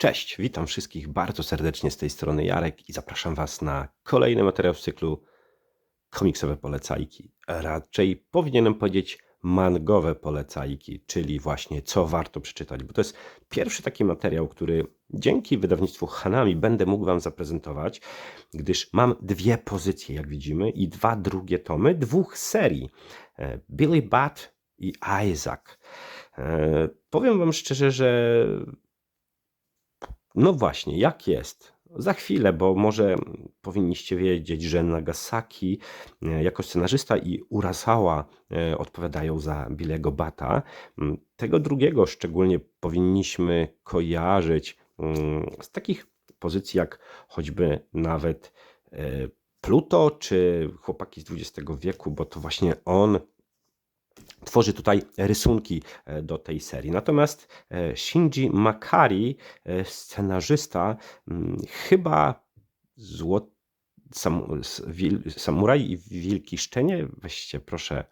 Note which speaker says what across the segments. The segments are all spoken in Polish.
Speaker 1: Cześć, witam wszystkich bardzo serdecznie z tej strony Jarek i zapraszam Was na kolejny materiał z cyklu komiksowe polecajki. Raczej powinienem powiedzieć mangowe polecajki, czyli właśnie co warto przeczytać, bo to jest pierwszy taki materiał, który dzięki wydawnictwu Hanami będę mógł Wam zaprezentować, gdyż mam dwie pozycje, jak widzimy, i dwa drugie tomy dwóch serii. e, Billy Bat i Isaac. E, Powiem Wam szczerze, że no właśnie, jak jest? Za chwilę, bo może powinniście wiedzieć, że Nagasaki e, jako scenarzysta i Urasawa e, odpowiadają za Bilego Bata. Mm, Tego drugiego szczególnie powinniśmy kojarzyć mm, z takich pozycji jak choćby nawet e, Pluto czy Chłopaki z XX wieku, bo to właśnie on tworzy tutaj rysunki e, do tej serii. Natomiast e, Shinji Makari, e, scenarzysta, mm, chyba zło... Sam... Samuraj i Wilki Szczenie, weźcie proszę,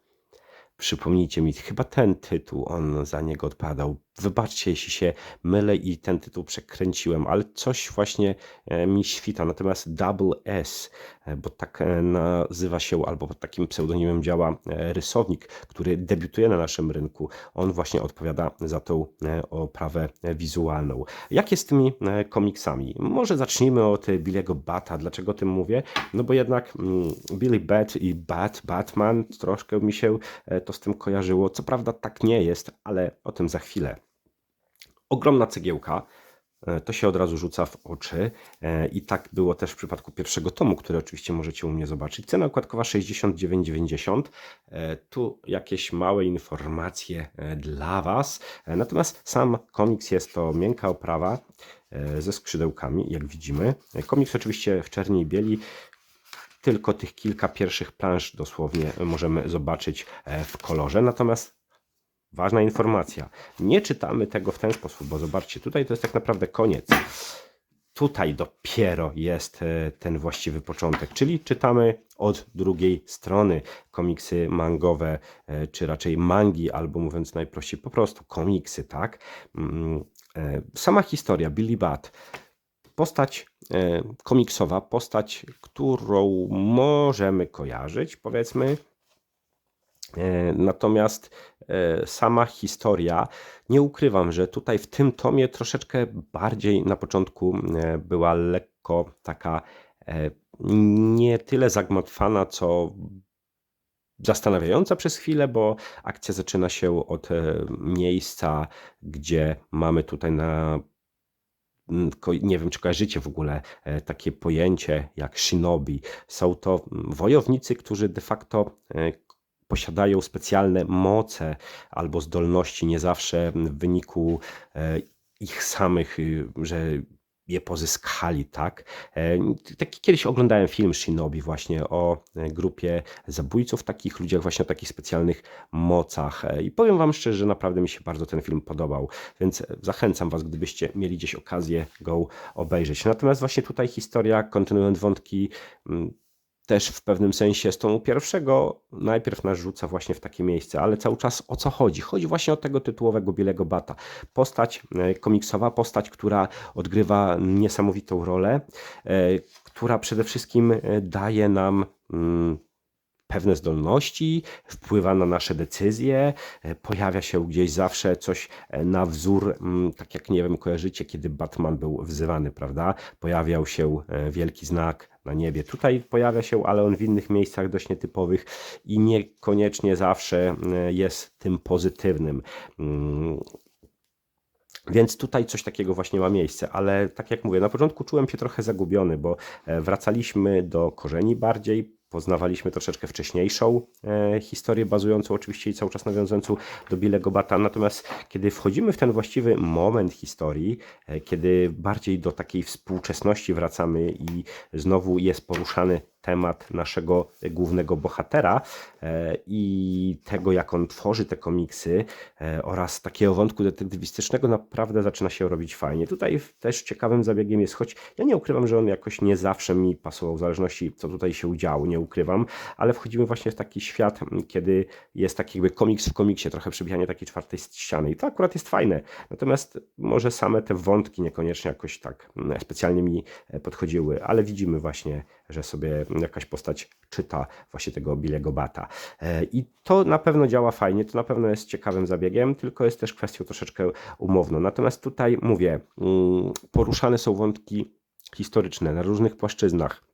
Speaker 1: przypomnijcie mi, chyba ten tytuł on za niego odpadał. Wybaczcie, jeśli się mylę i ten tytuł przekręciłem, ale coś właśnie e, mi świta. Natomiast Double S, e, bo tak e, nazywa się, albo pod takim pseudonimem działa rysownik, który debiutuje na naszym rynku. On właśnie odpowiada za tą oprawę wizualną. Jak jest z tymi komiksami? Może zacznijmy od Billy'ego Bata. Dlaczego o tym mówię? No bo jednak mm, Billy Bat i Bat, Batman, troszkę mi się to z tym kojarzyło. Co prawda tak nie jest, ale o tym za chwilę. Ogromna cegiełka. e, To się od razu rzuca w oczy. e, I tak było też w przypadku pierwszego tomu, który oczywiście możecie u mnie zobaczyć. Cena okładkowa 69,90. E, Tu jakieś małe informacje dla Was. Natomiast sam komiks jest to miękka oprawa ze skrzydełkami, jak widzimy. Komiks oczywiście w czerni i bieli. Tylko tych kilka pierwszych plansz dosłownie możemy zobaczyć e, w kolorze. Natomiast Ważna informacja. Nie czytamy tego w ten sposób, bo zobaczcie, tutaj to jest tak naprawdę koniec. Tutaj dopiero jest e, ten właściwy początek, czyli czytamy od drugiej strony komiksy mangowe, e, czy raczej mangi, albo mówiąc najprościej, po prostu komiksy, tak? Mm, Sama historia Billy Bat, postać e, komiksowa, postać, którą możemy kojarzyć, powiedzmy, E, Natomiast e, sama historia, nie ukrywam, że tutaj w tym tomie troszeczkę bardziej na początku była lekko taka nie tyle zagmatwana, co zastanawiająca przez chwilę, bo akcja zaczyna się od miejsca, gdzie mamy tutaj na nie wiem, czy kojarzycie w ogóle e, takie pojęcie jak shinobi. Są to mm, wojownicy, którzy de facto e, posiadają specjalne moce albo zdolności, nie zawsze w wyniku e, ich samych, y, że je pozyskali, tak? E, Taki kiedyś oglądałem film Shinobi właśnie o e, grupie zabójców, takich ludziach właśnie o takich specjalnych mocach. E, I powiem Wam szczerze, że naprawdę mi się bardzo ten film podobał, więc zachęcam Was, gdybyście mieli gdzieś okazję go obejrzeć. Natomiast właśnie tutaj historia, kontynuując wątki, mm, też w pewnym sensie z tomu pierwszego najpierw nas rzuca właśnie w takie miejsce, ale cały czas o co chodzi? Chodzi właśnie o tego tytułowego Bilego Bata. Postać e, komiksowa, postać, która odgrywa niesamowitą rolę, e, która przede wszystkim e, daje nam mm, pewne zdolności, wpływa na nasze decyzje, e, pojawia się gdzieś zawsze coś e, na wzór, mm, tak jak nie wiem, kojarzycie, kiedy Batman był wzywany, prawda? Pojawiał się e, wielki znak na niebie. Tutaj pojawia się, ale on w innych miejscach dość nietypowych i niekoniecznie zawsze e, jest tym pozytywnym. Mm, więc tutaj coś takiego właśnie ma miejsce, ale tak jak mówię, na początku czułem się trochę zagubiony, bo wracaliśmy do korzeni bardziej, poznawaliśmy troszeczkę wcześniejszą e, historię, bazującą oczywiście i cały czas nawiązującą do Billego Bata. Natomiast kiedy wchodzimy w ten właściwy moment historii, e, kiedy bardziej do takiej współczesności wracamy i znowu jest poruszany temat naszego głównego bohatera e, i tego, jak on tworzy te komiksy e, oraz takiego wątku detektywistycznego naprawdę zaczyna się robić fajnie. Tutaj też ciekawym zabiegiem jest, choć ja nie ukrywam, że on jakoś nie zawsze mi pasował, w zależności co tutaj się udziało, nie ukrywam, ale wchodzimy właśnie w taki świat, kiedy jest taki jakby komiks w komiksie, trochę przebijanie takiej czwartej ściany i to akurat jest fajne. Natomiast może same te wątki niekoniecznie jakoś tak specjalnie mi podchodziły, ale widzimy właśnie, że sobie jakaś postać czyta właśnie tego Billiego Bata. E, I to na pewno działa fajnie, to na pewno jest ciekawym zabiegiem, tylko jest też kwestią troszeczkę umowną. Natomiast tutaj mówię, mm, poruszane są wątki historyczne na różnych płaszczyznach.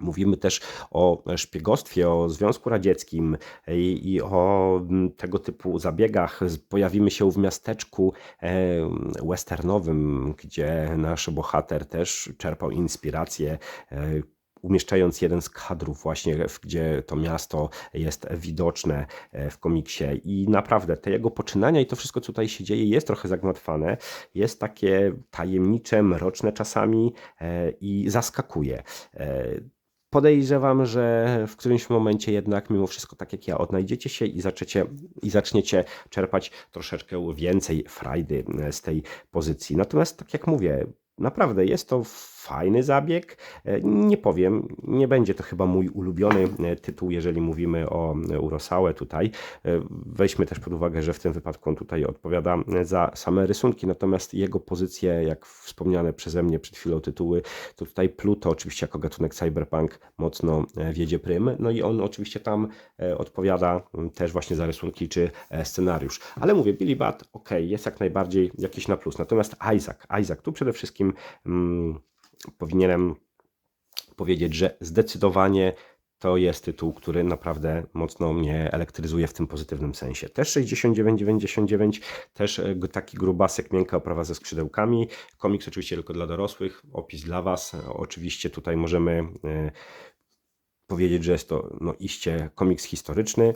Speaker 1: Mówimy też o szpiegostwie, o Związku Radzieckim i, i, o mm, tego typu zabiegach. Pojawimy się w miasteczku e, westernowym, gdzie nasz bohater też czerpał inspirację e, umieszczając jeden z kadrów właśnie, gdzie to miasto jest widoczne e, w komiksie i naprawdę te jego poczynania i to wszystko, co tutaj się dzieje jest trochę zagmatwane, jest takie tajemnicze, mroczne czasami i zaskakuje. Podejrzewam, że w którymś momencie jednak mimo wszystko tak jak ja odnajdziecie się i zaczniecie, i zaczniecie czerpać troszeczkę więcej frajdy z tej pozycji. Natomiast tak jak mówię, Naprawdę jest to fajny zabieg. E, nie powiem, nie będzie to chyba mój ulubiony e, tytuł, jeżeli mówimy o e, Urosałe tutaj. Weźmy też pod uwagę, że w tym wypadku on tutaj odpowiada za same rysunki, natomiast jego pozycje, jak wspomniane przeze mnie przed chwilą tytuły, to tutaj Pluto oczywiście jako gatunek cyberpunk mocno wiedzie prym, no i on oczywiście tam odpowiada też właśnie za rysunki czy scenariusz. Ale mówię, Billy Bat, ok, jest jak najbardziej jakiś na plus. Natomiast Isaac, Isaac tu przede wszystkim mm, powinienem powiedzieć, że zdecydowanie to jest tytuł, który naprawdę mocno mnie elektryzuje w tym pozytywnym sensie. Też 69,99, też e, taki grubasek, miękka oprawa ze skrzydełkami. Komiks oczywiście tylko dla dorosłych, opis dla Was. Oczywiście tutaj możemy e, powiedzieć, że jest to no, iście komiks historyczny,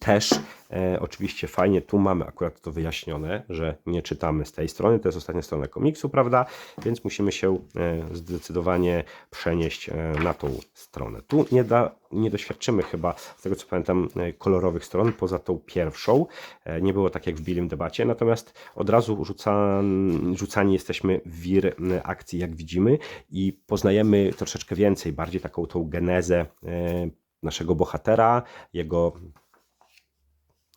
Speaker 1: też e, oczywiście fajnie, tu mamy akurat to wyjaśnione, że nie czytamy z tej strony, to jest ostatnia strona komiksu, prawda? Więc musimy się e, zdecydowanie przenieść e, na tą stronę. Tu nie, da, nie doświadczymy chyba, z tego co pamiętam, e, kolorowych stron, poza tą pierwszą. E, nie było tak jak w Billim debacie, natomiast od razu rzucan, rzucani jesteśmy w wir akcji, jak widzimy i poznajemy troszeczkę więcej, bardziej taką tą genezę e, naszego bohatera, jego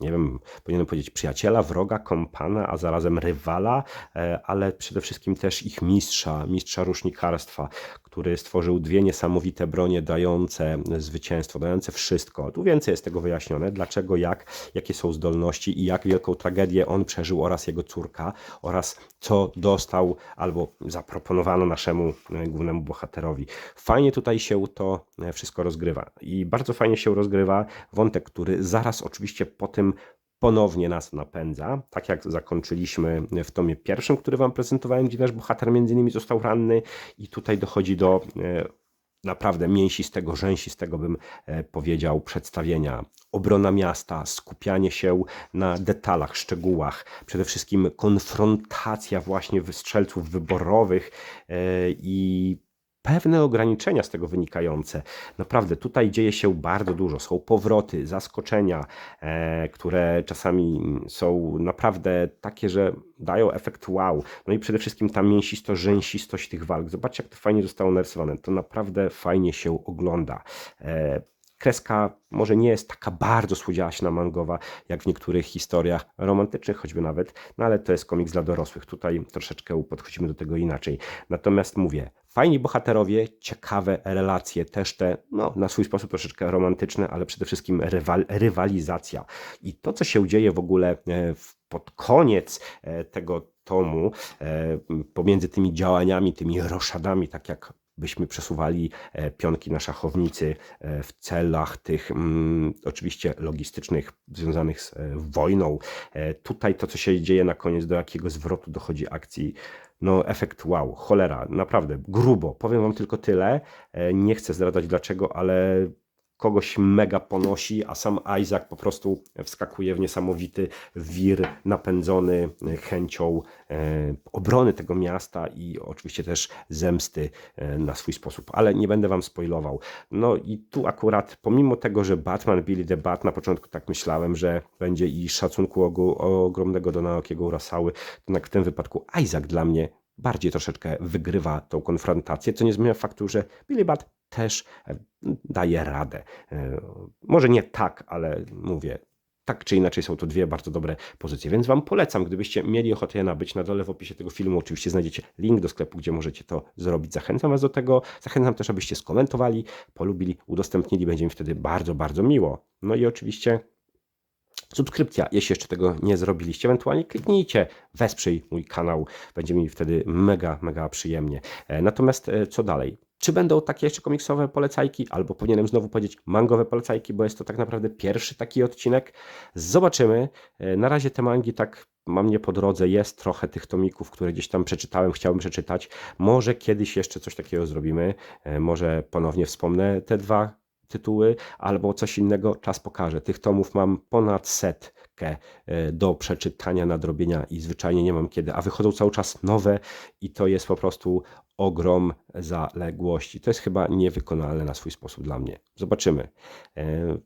Speaker 1: nie wiem, powinienem powiedzieć przyjaciela, wroga, kompana, a zarazem rywala, e, ale przede wszystkim też ich mistrza, mistrza rusznikarstwa, który stworzył dwie niesamowite bronie dające zwycięstwo, dające wszystko. Tu więcej jest tego wyjaśnione, dlaczego, jak, jakie są zdolności i jak wielką tragedię on przeżył oraz jego córka oraz co dostał albo zaproponowano naszemu e, głównemu bohaterowi. Fajnie tutaj się to e, wszystko rozgrywa i bardzo fajnie się rozgrywa wątek, który zaraz oczywiście po tym ponownie nas napędza, tak jak zakończyliśmy w tomie pierwszym, który Wam prezentowałem, gdzie nasz bohater między innymi został ranny i tutaj dochodzi do e, naprawdę mięsistego, rzęsistego bym e, powiedział przedstawienia. Obrona miasta, skupianie się na detalach, szczegółach, przede wszystkim konfrontacja właśnie strzelców wyborowych e, i pewne ograniczenia z tego wynikające. Naprawdę tutaj dzieje się bardzo dużo. Są powroty, zaskoczenia, e, które czasami są naprawdę takie, że dają efekt wow. No i przede wszystkim ta mięsistość, rzęsistość tych walk. Zobaczcie, jak to fajnie zostało narysowane. To naprawdę fajnie się ogląda. E, kreska może nie jest taka bardzo słodziaśna mangowa, jak w niektórych historiach romantycznych, choćby nawet, no ale to jest komiks dla dorosłych. Tutaj troszeczkę podchodzimy do tego inaczej. Natomiast mówię, fajni bohaterowie, ciekawe relacje, też te, no, na swój sposób troszeczkę romantyczne, ale przede wszystkim rywal, rywalizacja. I to, co się dzieje w ogóle e, pod koniec e, tego tomu, e, pomiędzy tymi działaniami, tymi roszadami, tak jak byśmy przesuwali e, pionki na szachownicy e, w celach tych mm, oczywiście logistycznych związanych z e, wojną. Tutaj to, co się dzieje na koniec, do jakiego zwrotu dochodzi akcji, no efekt wow, cholera, naprawdę grubo. Powiem Wam tylko tyle, nie chcę zdradzać dlaczego, ale kogoś mega ponosi, a sam Isaac po prostu wskakuje w niesamowity wir napędzony chęcią e, obrony tego miasta i oczywiście też zemsty e, na swój sposób, ale nie będę wam spoilował. No i tu akurat, pomimo tego, że Batman Billy the Bat, na początku tak myślałem, że będzie i szacunku ogromnego do Naokiego Urasały, jednak w tym wypadku Isaac dla mnie bardziej troszeczkę wygrywa tą konfrontację, co nie zmienia faktu, że Billy Bat też e, daje radę. E, Może nie tak, ale mówię, tak czy inaczej są to dwie bardzo dobre pozycje, więc Wam polecam, gdybyście mieli ochotę je nabyć, na dole w opisie tego filmu oczywiście znajdziecie link do sklepu, gdzie możecie to zrobić. Zachęcam Was do tego, zachęcam też, abyście skomentowali, polubili, udostępnili, będzie mi wtedy bardzo, bardzo miło. No i oczywiście subskrypcja, jeśli jeszcze tego nie zrobiliście, ewentualnie kliknijcie, wesprzyj mój kanał, będzie mi wtedy mega, mega przyjemnie. E, Natomiast co dalej? Czy będą takie jeszcze komiksowe polecajki, albo powinienem znowu powiedzieć mangowe polecajki, bo jest to tak naprawdę pierwszy taki odcinek. Zobaczymy. E, Na razie te mangi tak mam nie po drodze, jest trochę tych tomików, które gdzieś tam przeczytałem, chciałbym przeczytać. Może kiedyś jeszcze coś takiego zrobimy, E, może ponownie wspomnę te dwa tytuły, albo coś innego, czas pokaże. Tych tomów mam ponad setkę e, do przeczytania, nadrobienia i zwyczajnie nie mam kiedy, a wychodzą cały czas nowe i to jest po prostu ogrom zaległości. To jest chyba niewykonalne na swój sposób dla mnie. Zobaczymy. E,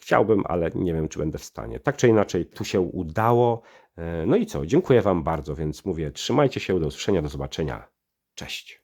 Speaker 1: Chciałbym, ale nie wiem, czy będę w stanie. Tak czy inaczej, tu się udało. E, No i co? Dziękuję Wam bardzo, więc mówię, trzymajcie się, do usłyszenia, do zobaczenia. Cześć.